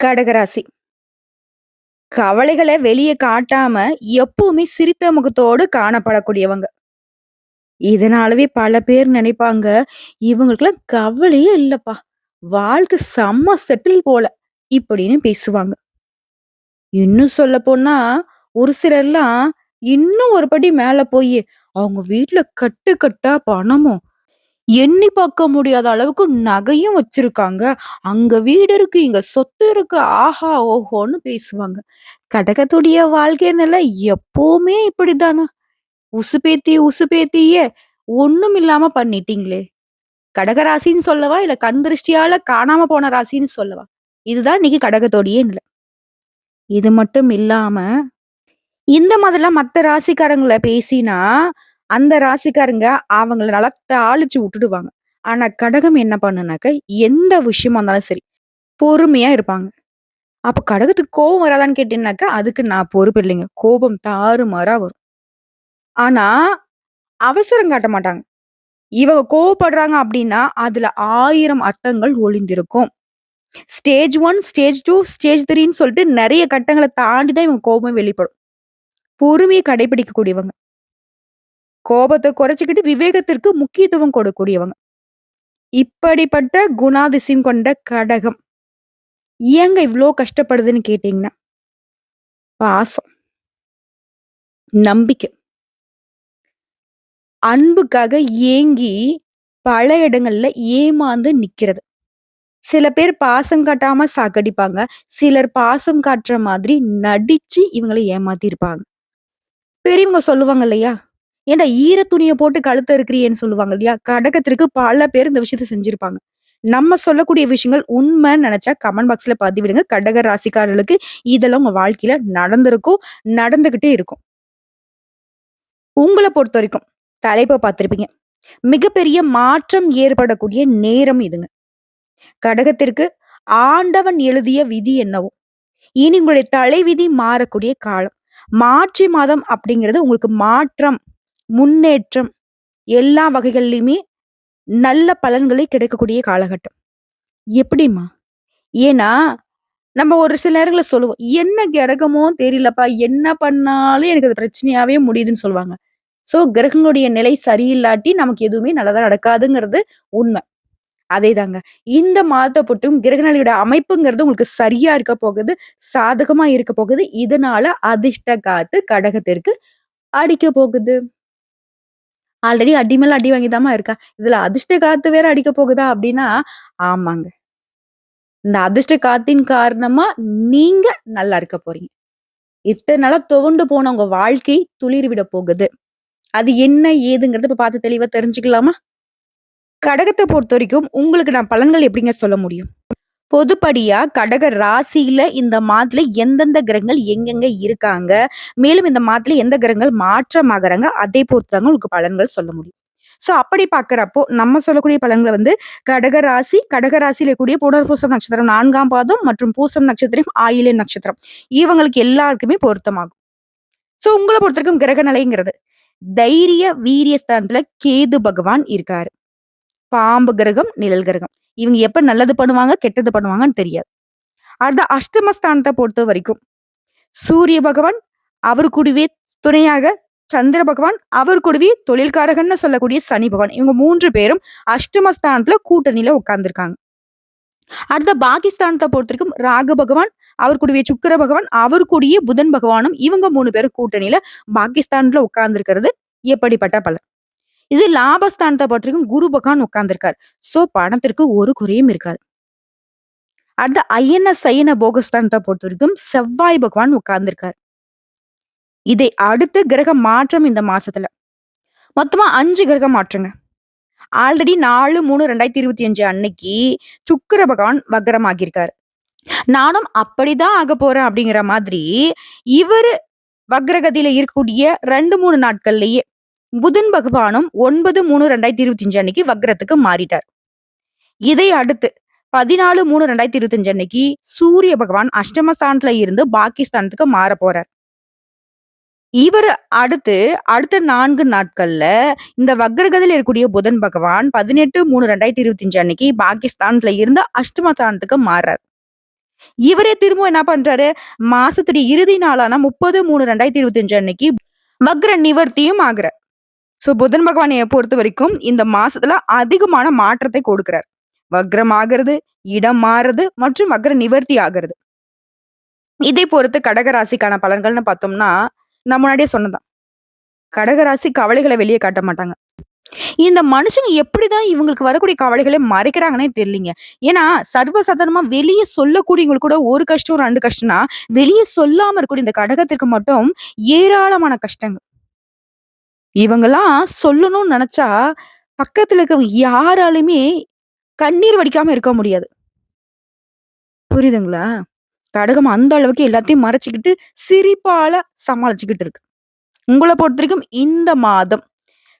கடகராசி. கவலைகளை வெளியே காட்டாம எப்பவுமே சிரித்த முகத்தோடு காணப்படக்கூடியவங்க. இதனாலவே பல பேர் நினைப்பாங்க, இவங்களுக்கெல்லாம் கவலையே இல்லப்பா. வாழ்க்கை செம்ம செட்டில் போல. இப்படின்னு பேசுவாங்க. இன்னும் சொல்ல போனா ஒரு சிலர்லாம் இன்னும் ஒரு படி மேல போய் அவங்க வீட்டுல கட்டு கட்டா பணமும், எண்ணி பார்க்க முடியாத அளவுக்கு நகையும் வச்சிருக்காங்க. அங்க வீடு இருக்கு, இங்க சொத்து இருக்கு. ஆஹா! ஓஹோன்னு பேசுவாங்க. கடகத்துடைய வாழ்க்கை நிலை எப்பவுமே இப்படிதானா உசுபேத்தி உசுபேத்தியே ஒண்ணும் இல்லாம பண்ணிட்டீங்களே! கடகராசின்னு சொல்லவா? இல்ல கண் திருஷ்டியால காணாம போன ராசின்னு சொல்லவா? இதுதான் இன்னைக்கு கடகத்தோடைய நிலை. இது மட்டும் இல்லாம, இந்த மாதிரிலாம் மத்த ராசிக்காரங்கள பேசினா, அந்த ராசிக்காரங்க அவங்கள நல்லா தாளிச்சு விட்டுடுவாங்க. ஆனா கடகம் என்ன பண்ணுனாக்க, எந்த விஷயமா இருந்தாலும் சரி, பொறுமையா இருப்பாங்க. அப்ப கடகத்துக்கு கோபம் வராதான்னு கேட்டீங்கன்னாக்கா, அதுக்கு நான் பொறுப்பு இல்லைங்க. கோபம் தாறுமாறா வரும். ஆனா, அவசரம் காட்ட மாட்டாங்க. இவங்க கோவப்படுறாங்க அப்படின்னா, அதுல ஆயிரம் அர்த்தங்கள் ஒளிந்திருக்கும். Stage one stage two stage த்ரீன்னு சொல்லிட்டு நிறைய கட்டங்களை தாண்டி தான் இவங்க கோபம் வெளிப்படும். பொறுமையை கடைபிடிக்கக்கூடியவங்க. கோபத்தை குறைச்சிக்கிட்டு விவேகத்திற்கு முக்கியத்துவம் கொடுக்கக்கூடியவங்க. இப்படிப்பட்ட குணாதிசயம் கொண்ட கடகம். ஏங்க இவ்வளோ கஷ்டப்படுதுன்னு கேட்டீங்கன்னா, பாசம். நம்பிக்கை. அன்புக்காக ஏங்கி பல இடங்கள்ல ஏமாந்து நிக்கிறது. சில பேர் பாசம் காட்டாம சாக்கடிப்பாங்க சிலர் பாசம் காட்டுற மாதிரி நடிச்சு இவங்கள ஏமாத்திருப்பாங்க பெரியவங்க சொல்லுவாங்க இல்லையா? "ஏன்டா ஈர துணியை போட்டு கழுத்த இருக்கிறீன்னு சொல்லுவாங்க இல்லையா? கடகத்திற்கு பல பேர் இந்த விஷயத்த செஞ்சிருப்பாங்க. நம்ம சொல்லக்கூடிய விஷயங்கள் உண்மைன்னு நினைச்சா கமெண்ட் பாக்ஸ்ல பதிவிடுங்க. கடக ராசிக்காரர்களுக்கு இதெல்லாம் உங்க வாழ்க்கையில நடந்திருக்கும், நடந்துகிட்டே இருக்கும். உங்களை பொறுத்த வரைக்கும் தலைப்பை பார்த்திருப்பீங்க. மிகப்பெரிய மாற்றம் ஏற்படக்கூடிய நேரம் இதுங்க. கடகத்திற்கு ஆண்டவன் எழுதிய விதி என்னவோ, இனி உங்களுடைய தலைவிதி மாறக்கூடிய காலம். மார்ச் மாதம் அப்படிங்கிறது உங்களுக்கு மாற்றம், முன்னேற்றம் எல்லா வகைகள்லையுமே நல்ல பலன்களை கிடைக்கக்கூடிய காலகட்டம். எப்படிம்மா? ஏன்னா, நம்ம ஒரு சில நேரங்களில் சொல்லுவோம். "என்ன கிரகமோ தெரியலப்பா. என்ன பண்ணாலும் எனக்கு அது பிரச்சனையாவே முடியுதுன்னு" சொல்லுவாங்க. ஸோ கிரகங்களுடைய நிலை சரியில்லாட்டி நமக்கு எதுவுமே நல்லதா நடக்காதுங்கிறது உண்மை. அதே தாங்க இந்த மாதத்தை பொறுத்தவரைக்கும் கிரகநிலையோட அமைப்புங்கிறது உங்களுக்கு சரியா இருக்க போகுது. சாதகமா இருக்க போகுது. இதனால அதிர்ஷ்ட காத்து கடகத்திற்கு அடிக்க போகுது. ஆல்ரெடி அடி மேல அடி வாங்கிதாமா இருக்கா. இதுல அதிர்ஷ்ட காத்து வேற அடிக்க போகுதா அப்படின்னா, ஆமாங்க. இந்த அதிர்ஷ்ட காத்தின் காரணமா நீங்க நல்லா இருக்க போறீங்க. இத்தனை நாளா துவண்டு போன உங்க வாழ்க்கை துளிர் விட போகுது. அது என்ன ஏதுங்கிறத இப்ப பார்த்து தெளிவா தெரிஞ்சுக்கலாமா? கடகத்தை பொறுத்த வரைக்கும் உங்களுக்கு நான் பலன்கள் எப்படிங்க சொல்ல முடியும்? பொதுப்படியா கடக ராசியில இந்த மாதத்துல எந்தெந்த கிரகங்கள் எங்கெங்க இருக்காங்க, மேலும் இந்த மாதத்துல எந்த கிரகங்கள் மாற்றமாகறாங்க, அதை பொறுத்துதாங்க உங்களுக்கு பலன்கள் சொல்ல முடியும். ஸோ அப்படி பார்க்குறப்போ நம்ம சொல்லக்கூடிய பலன்களை வந்து கடக ராசி, கடக ராசியில இருக்கக்கூடிய புனர்பூசம் நட்சத்திரம் நான்காம் பாதம் மற்றும் பூசம் நட்சத்திரம், ஆயில்யம் நட்சத்திரம். இவங்களுக்கு எல்லாருக்குமே பொருத்தமாகும். ஸோ உங்களை பொறுத்தவரைக்கும் கிரக நிலைங்கிறது, தைரிய, வீரிய ஸ்தானத்துல கேது பகவான் இருக்காரு. பாம்பு கிரகம், நிழல் கிரகம். இவங்க எப்ப நல்லது பண்ணுவாங்க, கெட்டது பண்ணுவாங்கன்னு தெரியாது. அடுத்த அஷ்டமஸ்தானத்தை பொறுத்த வரைக்கும், சூரிய பகவான், அவர் கூடவே துணையாக சந்திர பகவான், அவர் கூடவே தொழில்காரகன்னு சொல்லக்கூடிய சனி பகவான். இவங்க மூன்று பேரும் அஷ்டமஸ்தானத்துல கூட்டணியில உட்கார்ந்துருக்காங்க அடுத்த பாகிஸ்தானத்தை பொறுத்த வரைக்கும் ராகு பகவான், அவர் கூடிய சுக்கிர பகவான், அவர் கூடிய புதன் பகவானும் இவங்க மூணு பேரும் கூட்டணியில பாகிஸ்தான்ல உட்கார்ந்துருக்கிறது எப்படிப்பட்ட பலன்? இது லாபஸ்தானத்தை பொறுத்தவரைக்கும் குரு பகவான் உட்கார்ந்திருக்காரு. ஸோ பணத்திற்கு ஒரு குறையும் இருக்காது. அடுத்து அயன சயன பொறுத்த வரைக்கும் செவ்வாய் பகவான் உட்கார்ந்திருக்காரு. இதை அடுத்து கிரக மாற்றம் இந்த மாசத்துல. மொத்தமா அஞ்சு கிரக மாற்றங்க. ஆல்ரெடி 4/3/2025 அன்னைக்கு சுக்கர பகவான் வக்ரமாகியிருக்காரு. நானும் அப்படிதான் ஆகப் போறேன் அப்படிங்கிற மாதிரி, இவரு வக்ரகதியில இருக்கக்கூடிய 2, 3 நாட்கள்லயே புதன் பகவானும் 9/3/2025 அன்னைக்கு வக்ரத்துக்கு மாறிட்டார். இதை அடுத்து 14/3/2025 அன்னைக்கு சூரிய பகவான் அஷ்டமஸ்தானத்துல இருந்து பாகிஸ்தானத்துக்கு மாறப் போறார். இவர் அடுத்து, அடுத்த நான்கு நாட்கள்ல இந்த வக்ரகதில் இருக்கக்கூடிய புதன் பகவான் 18/3/2025 அன்னைக்கு பாகிஸ்தான்ல இருந்து அஷ்டமஸ்தானத்துக்கு மாறார். இவரே திரும்பவும் என்ன பண்றாரு, மாசத்துடைய இறுதி நாளான 30/3/2025 அன்னைக்கு வக்ர நிவர்த்தியும் ஆகிறார் ஸோ புதன் பகவானையை பொறுத்த வரைக்கும் இந்த மாசத்துல அதிகமான மாற்றத்தை கொடுக்கிறார். வக்ரம் ஆகிறது இடம் மாறுறது மற்றும் வக்ர நிவர்த்தி ஆகிறது இதை பொறுத்து கடக ராசிக்கான பலன்கள்னு பார்த்தோம்னா, நான் முன்னாடியே சொன்னதான் கடக ராசி வெளியே காட்ட மாட்டாங்க. இந்த மனுஷங்க எப்படிதான் இவங்களுக்கு வரக்கூடிய கவலைகளை மறைக்கிறாங்கன்னே தெரியலீங்க ஏன்னா, சர்வசாதாரணமா வெளியே சொல்லக்கூடியவங்களுக்கு கூட ஒரு கஷ்டம், ரெண்டு கஷ்டம்னா, வெளியே சொல்லாம இருக்கக்கூடிய இந்த கடகத்திற்கு மட்டும் ஏராளமான கஷ்டங்கள். இவங்கெல்லாம் சொல்லணும்னு நினைச்சா பக்கத்துல இருக்கிறவங்க யாராலுமே கண்ணீர் வடிக்காம இருக்க முடியாது. புரியுதுங்களா? கடகம் அந்த அளவுக்கு எல்லாத்தையும் மறைச்சிக்கிட்டு சிரிப்பால சமாளிச்சுக்கிட்டு இருக்கு. உங்கள பொறுத்தவரைக்கும் இந்த மாதம்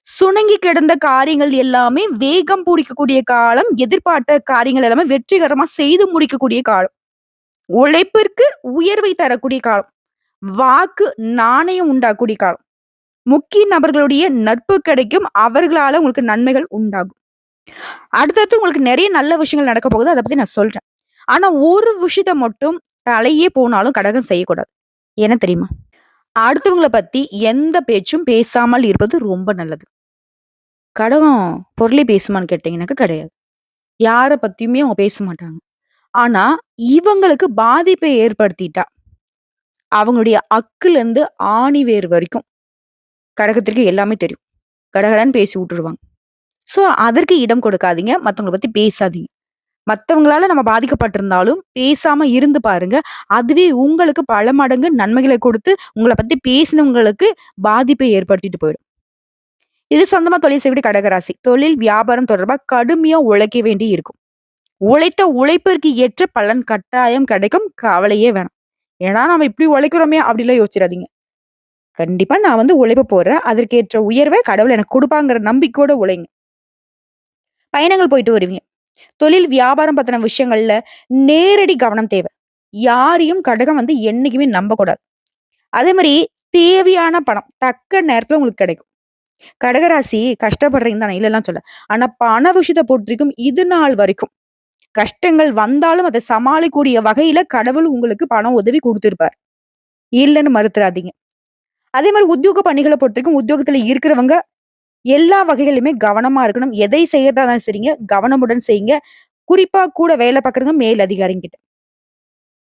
சுணங்கி கிடந்த காரியங்கள் எல்லாமே வேகம் பிடிக்கக்கூடிய காலம். எதிர்பார்த்த காரியங்கள் எல்லாமே வெற்றிகரமா செய்து முடிக்கக்கூடிய காலம். உழைப்பிற்கு உயர்வை தரக்கூடிய காலம். வாக்கு நாணயம் உண்டாக்கூடிய காலம். முக்கிய நபர்களுடைய நட்பு கிடைக்கும். அவர்களால உங்களுக்கு நன்மைகள் உண்டாகும். அடுத்தடுத்து உங்களுக்கு நிறைய நல்ல விஷயங்கள் நடக்க போகுது. அதை பத்தி நான் சொல்றேன். ஆனா ஒரு விஷயத்த மட்டும் தலையே போனாலும் கடகம் செய்யக்கூடாது. என்ன தெரியுமா? அடுத்தவங்களை பத்தி எந்த பேச்சும் பேசாமல் இருப்பது ரொம்ப நல்லது. கடகம் பொருளே பேசுமான்னு கேட்டீங்கன்னாக்க கிடையாது. யாரை பத்தியுமே அவங்க பேச மாட்டாங்க. ஆனா, இவங்களுக்கு பாதிப்பை ஏற்படுத்திட்டா அவங்களுடைய அக்குலேருந்து ஆணி வேர் வரைக்கும் கடகத்திற்கு எல்லாமே தெரியும். கடகடன்னு பேசி விட்டுருவாங்க. ஸோ அதற்கு இடம் கொடுக்காதீங்க. மற்றவங்களை பற்றி பேசாதீங்க. மற்றவங்களால நம்ம பாதிக்கப்பட்டிருந்தாலும் பேசாம இருந்து பாருங்க. அதுவே உங்களுக்கு பல மடங்கு நன்மைகளை கொடுத்து, உங்களை பத்தி பேசினவங்களுக்கு பாதிப்பை ஏற்படுத்திட்டு போயிடும். இது சொந்தமா தொழில் செய்யக்கூடிய கடகராசி. தொழில், வியாபாரம் தொடர்பாக கடுமையா உழைக்க வேண்டி இருக்கும். உழைத்த உழைப்பிற்கு ஏற்ற பலன் கட்டாயம் கிடைக்கும். கவலையே வேணாம். ஏன்னா நம்ம இப்படி உழைக்கிறோமே அப்படிலாம் யோசிச்சிடாதீங்க கண்டிப்பா நான் வந்து உழைப்ப போடுறேன். அதற்கேற்ற உயர்வை கடவுள் எனக்கு கொடுப்பாங்கிற நம்பிக்கையோட உழைங்க. பயணங்கள் போயிட்டு வருவீங்க. தொழில், வியாபாரம் பத்தின விஷயங்கள்ல நேரடி கவனம் தேவை. யாரையும் கடகம் வந்து என்னைக்குமே நம்பக்கூடாது. அதே மாதிரி தேவையான பணம் தக்க நேரத்துல உங்களுக்கு கிடைக்கும். கடகராசி கஷ்டப்படுறீங்க தான் இல்லைலாம் சொல்ல ஆனா பண விஷயத்தை பொறுத்திருக்கும் இது நாள் வரைக்கும் கஷ்டங்கள் வந்தாலும் அதை சமாளிக்கக்கூடிய வகையில கடவுள் உங்களுக்கு பணம் உதவி கொடுத்திருப்பார் இல்லைன்னு மறுத்துறாதீங்க. அதே மாதிரி உத்தியோக பணிகளை பொறுத்தவரைக்கும் உத்தியோகத்துல இருக்கிறவங்க எல்லா வகைகளிலுமே கவனமா இருக்கணும். எதை செய்யறதா இருந்தாலும் சரிங்க, கவனமுடன் செய்யுங்க. குறிப்பா கூட வேலை பார்க்குறவங்க மேல் அதிகாரிங்கிட்ட.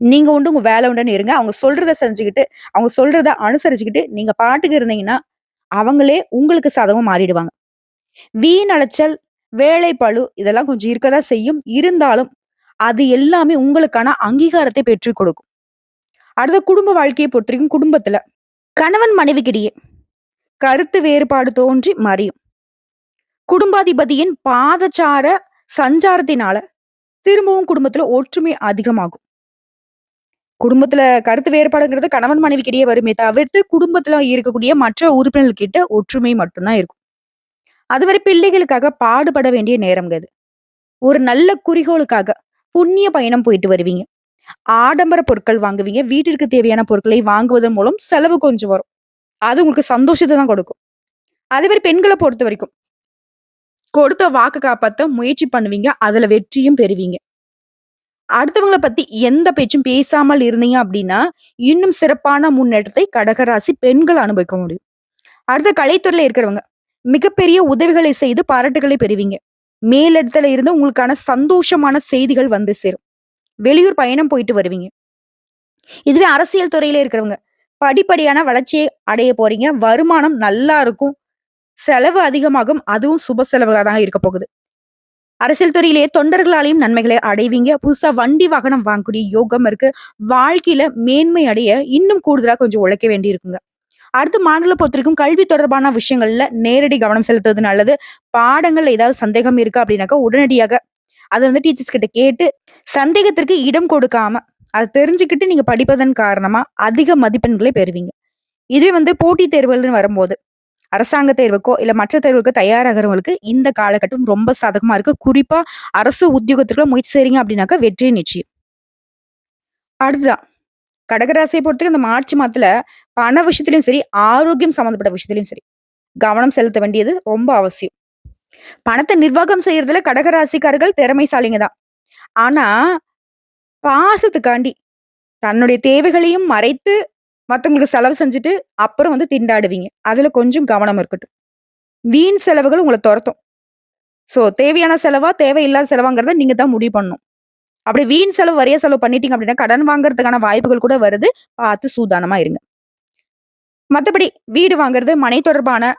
நீங்க உண்டு உங்க வேலை உண்டுன்னு இருங்க. அவங்க சொல்றத செஞ்சுக்கிட்டு அவங்க சொல்றத அனுசரிச்சுக்கிட்டு நீங்க பாட்டுக்கு இருந்தீங்கன்னா, அவங்களே உங்களுக்கு சாதகமா மாறிடுவாங்க. வீண் அலைச்சல், வேலை இதெல்லாம் கொஞ்சம் இருக்க தான் செய்யும். இருந்தாலும் அது எல்லாமே உங்களுக்கான அங்கீகாரத்தை பெற்றுக் கொடுக்கும். அடுத்த குடும்ப வாழ்க்கையை பொறுத்த வரைக்கும் குடும்பத்துல கணவன் மனைவிக்கிடையே கருத்து வேறுபாடு தோன்றி மறையும். குடும்பாதிபதியின் பாதச்சார சஞ்சாரத்தினால திரும்பவும் குடும்பத்துல ஒற்றுமை அதிகமாகும். குடும்பத்துல கருத்து வேறுபாடுங்கிறது கணவன் மனைவிக்கிடையே வருமே தவிர்த்து, குடும்பத்துல இருக்கக்கூடிய மற்ற உறுப்பினர்கள்கிட்ட ஒற்றுமை மட்டும்தான் இருக்கும். அதுவரை பிள்ளைகளுக்காக பாடுபட வேண்டிய நேரம்ங்க இது. ஒரு நல்ல குறிகோளுக்காக புண்ணிய பயணம் போயிட்டு வருவீங்க. ஆடம்பர பொருட்கள் வாங்குவீங்க. வீட்டிற்கு தேவையான பொருட்களை வாங்குவதன் மூலம் செலவு கொஞ்சம் வரும். அது உங்களுக்கு சந்தோஷத்தை தான் கொடுக்கும். அதே பெண்களை பொறுத்த வரைக்கும் கொடுத்த வாக்கு காப்பாத்த முயற்சி பண்ணுவீங்க. அதுல வெற்றியும் பெறுவீங்க. அடுத்தவங்கள பத்தி எந்த பேச்சும் பேசாமல் இருந்தீங்க அப்படின்னா, இன்னும் சிறப்பான முன்னேற்றத்தை கடகராசி பெண்கள் அனுபவிக்க முடியும். அடுத்த கலைத்துறையில இருக்கிறவங்க, மிகப்பெரிய உதவிகளை செய்து பாராட்டுகளை பெறுவீங்க. மேலிடத்துல இருந்து உங்களுக்கான சந்தோஷமான செய்திகள் வந்து சேரும். வெளியூர் பயணம் போயிட்டு வருவீங்க. இதுவே அரசியல் துறையில இருக்கிறவங்க, படிப்படியான வளர்ச்சியை அடைய போறீங்க. வருமானம் நல்லா இருக்கும். செலவு அதிகமாகும். அதுவும் சுப செலவுகளாக தான் இருக்க போகுது. அரசியல் துறையிலேயே தொண்டர்களாலேயும் நன்மைகளை அடைவீங்க. புதுசா வண்டி, வாகனம் வாங்கக்கூடிய யோகம் இருக்கு. வாழ்க்கையில மேன்மை அடைய இன்னும் கூடுதலா கொஞ்சம் உழைக்க வேண்டி இருக்குங்க. அடுத்து மாநிலம் பொறுத்த வரைக்கும் கல்வி தொடர்பான விஷயங்கள்ல நேரடி கவனம் செலுத்துவது நல்லது. பாடங்கள்ல ஏதாவது சந்தேகம் இருக்கு அப்படின்னாக்கா, உடனடியாக அதை வந்து டீச்சர்ஸ் கிட்ட கேட்டு சந்தேகத்திற்கு இடம் கொடுக்காம, அதை தெரிஞ்சுக்கிட்டு நீங்க படிப்பதன் காரணமா அதிக மதிப்பெண்களை பெறுவீங்க. இதுவே வந்து போட்டித் தேர்வுகள்னு வரும்போது, அரசாங்க தேர்வுக்கோ, இல்ல மற்ற தேர்வுக்கோ தயாராகிறவங்களுக்கு இந்த காலகட்டம் ரொம்ப சாதகமா இருக்கு. குறிப்பா அரசு உத்தியோகத்துக்குள்ள முயற்சி செய்றீங்க அப்படின்னாக்கா வெற்றி நிச்சயம். அடுத்துதான் கடகராசியை பொறுத்தவரைக்கும் இந்த மார்ச் மாதத்துல பண விஷயத்திலயும் சரி, ஆரோக்கியம் சம்மந்தப்பட்ட விஷயத்திலயும் சரி, கவனம் செலுத்த வேண்டியது ரொம்ப அவசியம். பணத்தை நிர்வாகம் செய்யறதுல கடகராசிக்காரர்கள் திறமைசாலிங்க தான். ஆனா, பாசத்துக்காண்டி தன்னுடைய தேவைகளையும் மறைத்து மத்தவங்களுக்கு செலவு செஞ்சுட்டு அப்புறம் வந்து திண்டாடுவீங்க. அதுல கொஞ்சம் கவனம் இருக்கட்டும். வீண் செலவுகள் உங்களை துரத்தும் ஸோ தேவையான செலவா, தேவையில்லாத செலவாங்கிறத நீங்க தான் முடிவு பண்ணணும். அப்படி வீண் செலவு, வரைய செலவு பண்ணிட்டீங்க அப்படின்னா, கடன் வாங்குறதுக்கான வாய்ப்புகள் கூட வருது. பார்த்து சூதானமா இருங்க. மத்தபடி வீடு வாங்குறது, மனை தொடர்பான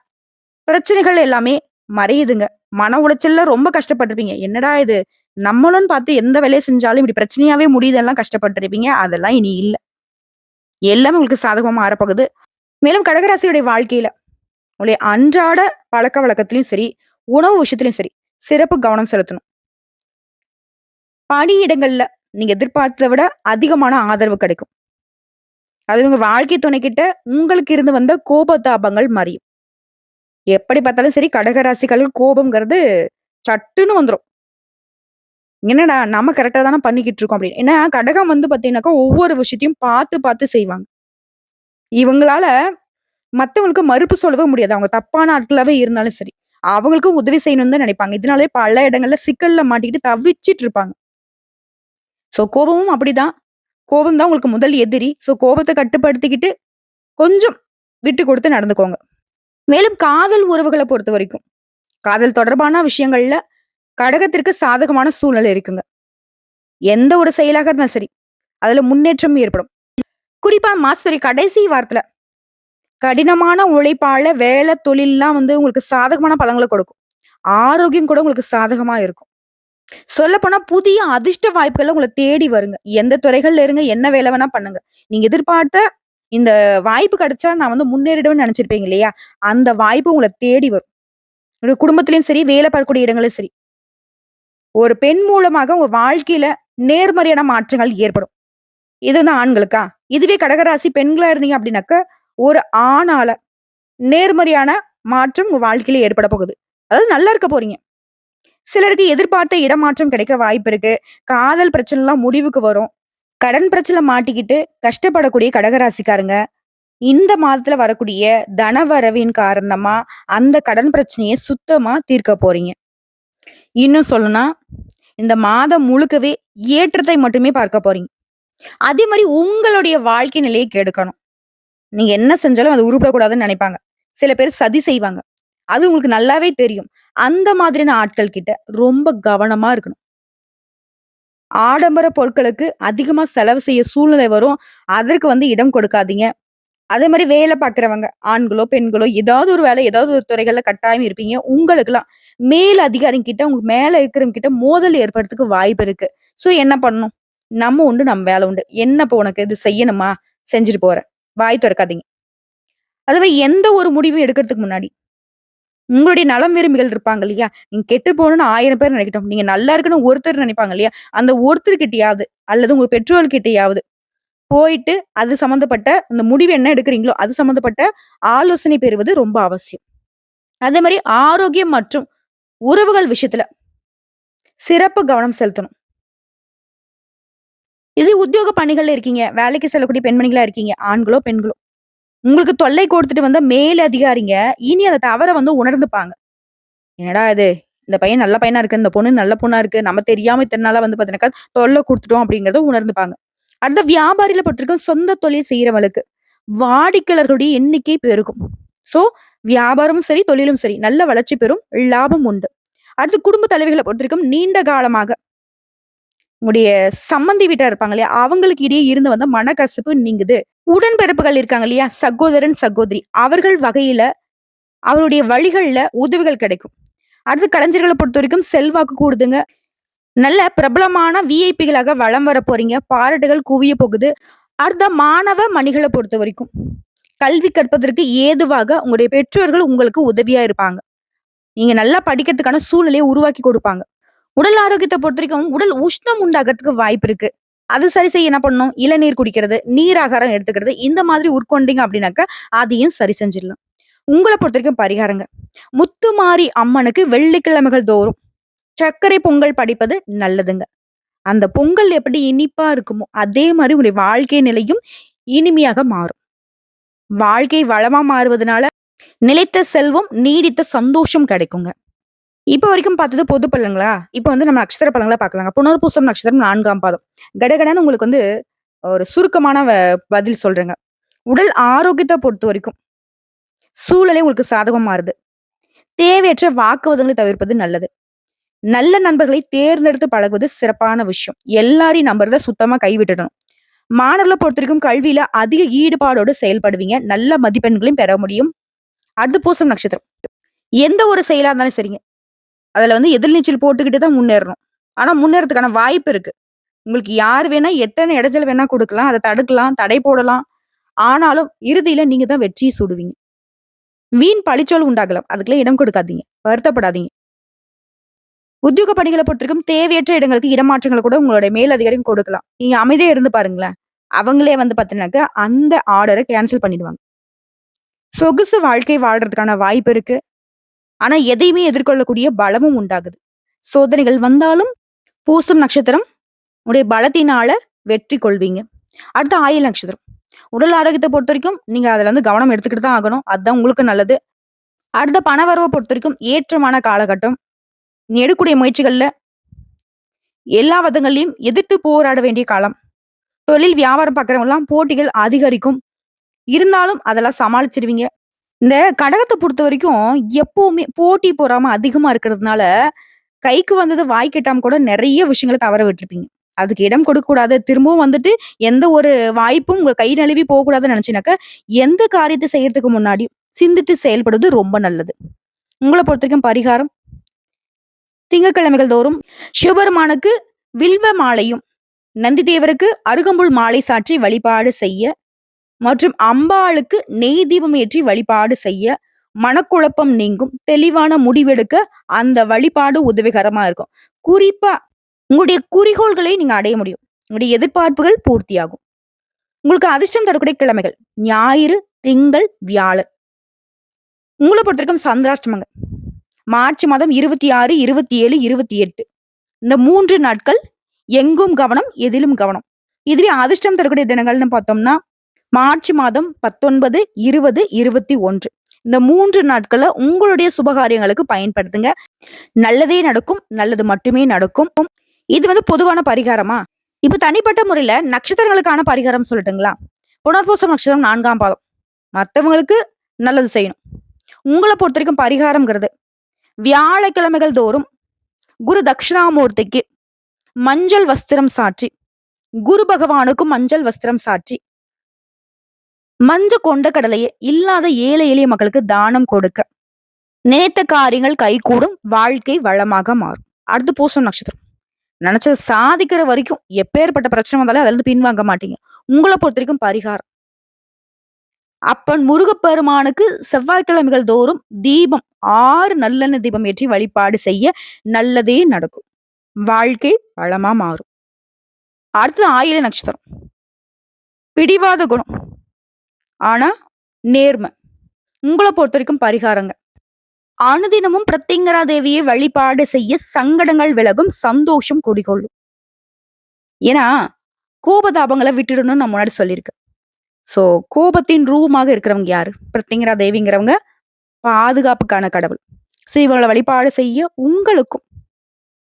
பிரச்சனைகள் எல்லாமே மறையுதுங்க. மன உளைச்சல்ல ரொம்ப கஷ்டப்பட்டிருப்பீங்க என்னடா இது! நம்மளும்னு பார்த்து எந்த வேலையை செஞ்சாலும் இப்படி பிரச்சனையாவே முடியுதெல்லாம் கஷ்டப்பட்டுருப்பீங்க. அதெல்லாம் இனி இல்லை எல்லாமே உங்களுக்கு சாதகமா மாறப்போகுது. மேலும் கடகராசியுடைய வாழ்க்கையில, உங்களுடைய அன்றாட பழக்க வழக்கத்திலையும் சரி, உணவு விஷயத்திலையும் சரி, சிறப்பு கவனம் செலுத்தணும். பணியிடங்கள்ல நீங்க எதிர்பார்த்தத விட அதிகமான ஆதரவு கிடைக்கும். அது உங்க வாழ்க்கை துணைக்கிட்ட உங்களுக்கு இருந்து வந்த கோபதாபங்கள் மறையும். எப்படி பார்த்தாலும் சரி, கடகராசிகளுக்கு கோபம்ங்கிறது சட்டுன்னு வந்துடும் என்னடா! நம்ம கரெக்டாக தானே பண்ணிக்கிட்டு இருக்கோம் அப்படின்னு. ஏன்னா கடகம் வந்து பார்த்தீங்கன்னாக்கா, ஒவ்வொரு விஷயத்தையும் பார்த்து, பார்த்து செய்வாங்க. இவங்களால மற்றவங்களுக்கு மறுப்பு சொல்லவே முடியாது. அவங்க தப்பான ஆட்களாவே இருந்தாலும் சரி. அவங்களுக்கும் உதவி செய்யணும்னு தான் நினைப்பாங்க. இதனாலே பல இடங்கள்ல சிக்கல்ல மாட்டிக்கிட்டு தவிச்சிட்டு இருப்பாங்க. ஸோ கோபமும் அப்படிதான். கோபம் தான் உங்களுக்கு முதல் எதிரி. ஸோ கோபத்தை கட்டுப்படுத்திக்கிட்டு, கொஞ்சம் விட்டு கொடுத்து நடந்துக்கோங்க. மேலும் காதல் உறவுகள பொறுத்தவரைக்கும், காதல் தொடர்பான விஷயங்கள்ல கடகத்திற்கு சாதகமான சூழ்நிலை இருக்குங்க. எந்த ஒரு செயலாக இருந்தாலும் சரி, அதுல முன்னேற்றம் ஏற்படும். குறிப்பா மாசத்துடைய கடைசி வாரத்துல, கடினமான உழைப்பால வேலை, தொழில்லாம் வந்து உங்களுக்கு சாதகமான பலங்களை கொடுக்கும். ஆரோக்கியம் கூட உங்களுக்கு சாதகமா இருக்கும். சொல்லப்போனா புதிய அதிர்ஷ்ட வாய்ப்புகள் உங்களை தேடி வருங்க. எந்த துறைகள்ல இருங்க, என்ன வேலை வேணா பண்ணுங்க. நீங்க எதிர்பார்த்த இந்த வாய்ப்பு கிடைச்சா நான் வந்து முன்னேறிடுவேன்னு நெனச்சிருப்பீங்க இல்லையா? அந்த வாய்ப்பு உங்களை தேடி வரும். உங்க குடும்பத்திலையும் சரி, வேலை பார்க்கக்கூடிய இடங்களும் சரி. ஒரு பெண் மூலமாக உங்க வாழ்க்கையில நேர்மறையான மாற்றங்கள் ஏற்படும். இது வந்து ஆண்களுக்கா? இதுவே கடகராசி பெண்களா இருந்தீங்க அப்படின்னாக்க, ஒரு ஆணால நேர்மறையான மாற்றம் உங்க வாழ்க்கையில ஏற்பட போகுது. அதாவது நல்லா இருக்க போறீங்க. சிலருக்கு எதிர்பார்த்த இடமாற்றம் கிடைக்க வாய்ப்பு இருக்கு. காதல் பிரச்சனைலாம் முடிவுக்கு வரும். கடன் பிரச்சனை மாட்டிக்கிட்டு கஷ்டப்படக்கூடிய கடகராசிக்காரங்க, இந்த மாதத்துல வரக்கூடிய தனவரவின் காரணமா அந்த கடன் பிரச்சனையை சுத்தமா தீர்க்க போறீங்க. இன்னும் சொல்லணும்னா, இந்த மாதம் முழுக்கவே ஏற்றத்தை மட்டுமே பார்க்க போறீங்க. அதே மாதிரி உங்களுடைய வாழ்க்கை நிலையை கெடுக்கணும். நீங்க என்ன செஞ்சாலும் அது உருப்படக்கூடாதுன்னு நினைப்பாங்க சில பேர் சதி செய்வாங்க. அது உங்களுக்கு நல்லாவே தெரியும். அந்த மாதிரியான ஆட்கள் கிட்ட ரொம்ப கவனமா இருக்கணும். ஆடம்பர பொருட்களுக்கு அதிகமாக செலவு செய்ய சூழ்நிலை வரும். அதற்கு வந்து இடம் கொடுக்காதீங்க. அதே மாதிரி வேலை பார்க்குறவங்க ஆண்களோ, பெண்களோ ஏதாவது ஒரு வேலை, ஏதாவது ஒரு துறைகள்ல கட்டாயம் இருப்பீங்க. உங்களுக்கெல்லாம் மேல் அதிகாரிங்க கிட்ட, உங்க மேல இருக்கிறவங்க கிட்ட மோதல் ஏற்படுறதுக்கு வாய்ப்பு இருக்கு. ஸோ என்ன பண்ணணும்? நம்ம உண்டு, நம்ம வேலை உண்டு. என்ன இப்போ உனக்கு இது செய்யணுமா? செஞ்சுட்டு போறேன். வாய் திறக்காதீங்க அதே மாதிரி எந்த ஒரு முடிவும் எடுக்கிறதுக்கு முன்னாடி, உங்களுடைய நலம் விரும்பிகள் இருப்பாங்க இல்லையா? நீங்க கெட்டு போகணும்னு ஆயிரம் பேர் நினைக்கட்டும். நீங்க நல்லா இருக்கணும் ஒருத்தர் நினைப்பாங்க இல்லையா? அந்த ஒருத்தர்கிட்டயாவது அல்லது உங்க பெற்றோர்கிட்டயாவது போயிட்டு அது சம்மந்தப்பட்ட அந்த முடிவு என்ன எடுக்கிறீங்களோ, அது சம்மந்தப்பட்ட ஆலோசனை பெறுவது ரொம்ப அவசியம். அதே மாதிரி ஆரோக்கியம் மற்றும் உறவுகள் விஷயத்துல சிறப்பு கவனம் செலுத்தணும். இது உத்தியோக பணிகள்ல இருக்கீங்க. வேலைக்கு செல்லக்கூடிய பெண்மணிகளா இருக்கீங்க. ஆண்களோ, பெண்களோ. உங்களுக்கு தொல்லை கொடுத்துட்டு வந்த மேல் அதிகாரிங்க, இனி அந்த தவறை வந்து உணர்ந்துப்பாங்க. என்னடா இது! இந்த பையன் நல்ல பையனா இருக்கு. இந்த பொண்ணு நல்ல பொண்ணா இருக்கு. நம்ம தெரியாம இத்தனை நாளா வந்து பாத்தீங்கன்னா தொல்லை கொடுத்துட்டோம் அப்படிங்கறத உணர்ந்துப்பாங்க. அடுத்த வியாபாரியில பொறுத்தவரைக்கும் சொந்த தொழில் செய்யறவளுக்கு வாடிக்கையாளர்களுடைய எண்ணிக்கை பெருகும். ஸோ வியாபாரமும் சரி, தொழிலும் சரி நல்ல வளர்ச்சி பெறும். லாபம் உண்டு. அடுத்து குடும்ப தலைவர்களை பொறுத்திருக்கும் நீண்ட காலமாக உங்களுடைய சம்மந்தி வீட்டார் இருப்பாங்க இல்லையா? அவங்களுக்கு இடையே இருந்து வந்த மனக்கசப்பு நீங்குது. உடன்பிறப்புகள் இருக்காங்க இல்லையா? சகோதரன், சகோதரி அவர்கள் வகையில அவருடைய வழிகள்ல உதவிகள் கிடைக்கும். அடுத்து பொறுத்த வரைக்கும் செல்வாக்கு கூடுதுங்க. நல்ல பிரபலமான விஐபிகளாக வலம் வர போறீங்க. பாராட்டுகள் குவிய போகுது. அடுத்த மாணவ மணிகளை பொறுத்த வரைக்கும் கல்வி கற்பதற்கு ஏதுவாக உங்களுடைய பெற்றோர்கள் உங்களுக்கு உதவியா இருப்பாங்க. நீங்க நல்லா படிக்கிறதுக்கான சூழ்நிலையை உருவாக்கி கொடுப்பாங்க. உடல் ஆரோக்கியத்த பொறுத்தவரைக்கும் உடல் உஷ்ணம் உண்டாகறதுக்கு வாய்ப்பு இருக்கு. அது சரி செய்ய என்ன பண்ணணும்? இளநீர் குடிக்கிறது, நீர் ஆகாரம் எடுத்துக்கிறது, இந்த மாதிரி உட்கொண்டீங்க அப்படின்னாக்க, அதையும் சரி செஞ்சிடலாம். உங்களை பொறுத்த வரைக்கும் பரிகாரங்க. முத்துமாரி அம்மனுக்கு வெள்ளிக்கிழமைகள் தோறும் சர்க்கரை பொங்கல் படைப்பது நல்லதுங்க. அந்த பொங்கல் எப்படி இனிப்பா இருக்குமோ, அதே மாதிரி உங்களுடைய வாழ்க்கை நிலையும் இனிமையாக மாறும். வாழ்க்கை வளமா மாறுவதனால, நிலைத்த செல்வம், நீடித்த சந்தோஷம் கிடைக்குங்க. இப்போ வரைக்கும் பார்த்தது பொது பலன்களா? இப்போ வந்து நம்ம நட்சத்திர பலன்கள பார்க்கலாங்க. புனர்பூசம் நட்சத்திரம் நான்காம் பாதம். கடகடன்னு உங்களுக்கு வந்து ஒரு சுருக்கமான வ பதில் சொல்றேங்க. உடல் ஆரோக்கியத்தை பொறுத்த வரைக்கும் சூழலே உங்களுக்கு சாதகம் மாறுது. தேவையற்ற வாக்குவாதங்களை தவிர்ப்பது நல்லது. நல்ல நண்பர்களை தேர்ந்தெடுத்து பழகுவது சிறப்பான விஷயம். எல்லாரையும் நம்புறத சுத்தமா கைவிட்டுடணும். மாணவளை பொறுத்த வரைக்கும் கல்வியில அதிக ஈடுபாடோடு செயல்படுவீங்க. நல்ல மதிப்பெண்களையும் பெற முடியும். அடுத்து பூசம் நட்சத்திரம். எந்த ஒரு செயலா இருந்தாலும் சரிங்க. அதில் வந்து எதிர்நீச்சல் போட்டுக்கிட்டு தான் முன்னேறணும். ஆனால் முன்னேறதுக்கான வாய்ப்பு இருக்குது உங்களுக்கு யார் வேணா எத்தனை இடைஞ்சல் வேணா கொடுக்கலாம் அதை தடுக்கலாம், தடை போடலாம். ஆனாலும் இறுதியில் நீங்கள் தான் வெற்றியை சூடுவீங்க. வீண் பழிச்சொல் உண்டாகலாம். அதுக்குள்ளே இடம் கொடுக்காதீங்க. வருத்தப்படாதீங்க. உத்தியோக பணிகளை பொறுத்திருக்கும் தேவையற்ற இடங்களுக்கு இடமாற்றங்களை கூட உங்களுடைய மேல் அதிகாரியும் கொடுக்கலாம். நீங்க அமைதியா இருந்து பாருங்களேன். அவங்களே வந்து பார்த்தீங்கன்னாக்க, அந்த ஆர்டரை கேன்சல் பண்ணிடுவாங்க. சொகுசு வாழ்க்கை வாழ்றதுக்கான வாய்ப்பு இருக்கு. ஆனா எதையுமே எதிர்கொள்ளக்கூடிய பலமும் உண்டாகுது. சோதனைகள் வந்தாலும் பூசும் நட்சத்திரம் உடைய பலத்தினால வெற்றி கொள்வீங்க. அடுத்து ஆயுள் நட்சத்திரம். உடல் ஆரோக்கியத்தை பொறுத்த வரைக்கும் நீங்க அதுல வந்து கவனம் எடுத்துக்கிட்டு தான் ஆகணும். அதுதான் உங்களுக்கு நல்லது. அடுத்த பணவரவை பொறுத்த வரைக்கும் ஏற்றமான காலகட்டம். நீ எடுக்கக்கூடிய முயற்சிகள்ல எல்லா விதங்களையும் எதிர்த்து போராட வேண்டிய காலம். தொழில், வியாபாரம் பார்க்குறவங்கலாம் போட்டிகள் அதிகரிக்கும். இருந்தாலும் அதெல்லாம் சமாளிச்சிருவீங்க இந்த கடகத்த பொறுத்தவரைக்கும் எப்பவுமே போட்டி பொறாம அதிகமா இருக்கிறதுனால, கைக்கு வந்தது வாய்க்கு எட்டாம கூட நெறைய விஷயங்கள தவற விட்டுருப்பீங்க. அதுக்கு இடம் கொடுக்கக்கூடாது. திரும்பவும் வந்துட்டு எந்த ஒரு வாய்ப்பும் உங்க கை நழுவி போகக்கூடாதுன்னு நெனச்சீங்கனாக்க, எந்த காரியத்த செய்யறதுக்கு முன்னாடி சிந்தித்து செயல்படுவது ரொம்ப நல்லது. உங்கள பொறுத்தவரைக்கும் பரிகாரம் திங்கட்கிழமைகள் தோறும் சிவபெருமானுக்கு வில்வ மாலையும், நந்தி தேவருக்கு அருகம்புல் மாலை சாற்றி வழிபாடு செய்ய, மற்றும் அம்பாளுக்கு நெய் தீபம் ஏற்றி வழிபாடு செய்ய, மனக்குழப்பம் நீங்கும். தெளிவான முடிவெடுக்க அந்த வழிபாடு உதவிகரமா இருக்கும். குறிப்பா உங்களுடைய குறிக்கோள்களை நீங்க அடைய முடியும். உங்களுடைய எதிர்பார்ப்புகள் பூர்த்தியாகும். உங்களுக்கு அதிர்ஷ்டம் தரக்கூடிய கிழமைகள் ஞாயிறு, திங்கள், வியாழன். உங்களை பொறுத்திருக்கும் சந்திராஷ்டமங்க. மார்ச் மாதம் 26, 27, 28 இந்த மூன்று நாட்கள் எங்கும் கவனம், எதிலும் கவனம். இதுவே அதிர்ஷ்டம் தரக்கூடிய தினங்கள்னு பார்த்தோம்னா, மார்ச் மாதம் 19, 20, 21 இந்த மூன்று நாட்களை உங்களுடைய சுபகாரியங்களுக்கு பயன்படுத்துங்க. நல்லதே நடக்கும். நல்லது மட்டுமே நடக்கும். இது வந்து பொதுவான பரிகாரமா? இப்ப தனிப்பட்ட முறையில நட்சத்திரங்களுக்கான பரிகாரம் சொல்லட்டுங்களா? புனர்பூசம் நட்சத்திரம் நான்காம் பாதம். மற்றவங்களுக்கு நல்லது செய்யணும். உங்களை பொறுத்த வரைக்கும் பரிகாரம்ங்கிறது, வியாழக்கிழமைகள் தோறும் குரு தட்சிணாமூர்த்திக்கு மஞ்சள் வஸ்திரம் சாற்றி, குரு பகவானுக்கும் மஞ்சள் வஸ்திரம் சாற்றி, மஞ்ச கொண்ட கடலையை இல்லாத ஏழை எளிய மக்களுக்கு தானம் கொடுக்க, நினைத்த காரியங்கள் கைகூடும். வாழ்க்கை வளமாக மாறும். அடுத்து பூசம் நட்சத்திரம். நினைச்ச சாதிக்கிற வரைக்கும் எப்பேர்ப்பட்ட பிரச்சனை வந்தாலும் அதுல இருந்து பின்வாங்க மாட்டீங்க. பொறுத்த வரைக்கும் பரிகாரம். அப்பன் முருகப்பெருமானுக்கு செவ்வாய்க்கிழமைகள் தோறும் தீபம் ஆறு நல்லெண்ணெய் தீபம் ஏற்றி வழிபாடு செய்ய நல்லதே நடக்கும். வாழ்க்கை வளமா மாறும். அடுத்தது ஆயில நட்சத்திரம். பிடிவாத குணம். ஆனா உங்களை பொறுத்த வரைக்கும் பரிகாரங்க. அனுதினமும் பிரத்திங்கரா தேவியை வழிபாடு செய்ய சங்கடங்கள் விலகும். சந்தோஷம் குடிகொள்ளும். ஏன்னா, கோபதாபங்களை விட்டுடணும்னு நான் முன்னாடி சொல்லியிருக்கேன். ஸோ கோபத்தின் ரூபமாக இருக்கிறவங்க யாரு? பிரத்திங்கரா தேவிங்கிறவங்க பாதுகாப்புக்கான கடவுள். ஸோ இவங்களை வழிபாடு செய்ய உங்களுக்கும்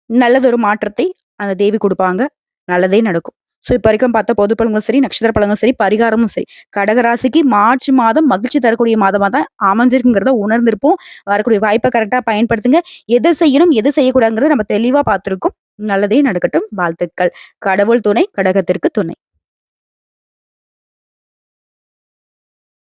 நல்லதொரு மாற்றத்தை அந்த தேவி கொடுப்பாங்க நல்லதே நடக்கும். ஸோ இப்போ வரைக்கும் பார்த்த பொது பழங்களும் சரி, நட்சத்திர பழங்களும் சரி, பரிகாரமும் சரி, கடகராசிக்கு மார்ச் மாதம் மகிழ்ச்சி தரக்கூடிய மாதமாக தான் அமைஞ்சிருக்குங்கிறத உணர்ந்திருப்போம். வரக்கூடிய வாய்ப்பை கரெக்டாக பயன்படுத்துங்க. எது செய்யணும், எது செய்யக்கூடாதுங்கிறத நம்ம தெளிவாக பார்த்துருக்கோம் நல்லதே நடக்கட்டும். வாழ்த்துக்கள். கடவுள் துணை, கடகத்திற்கு துணை.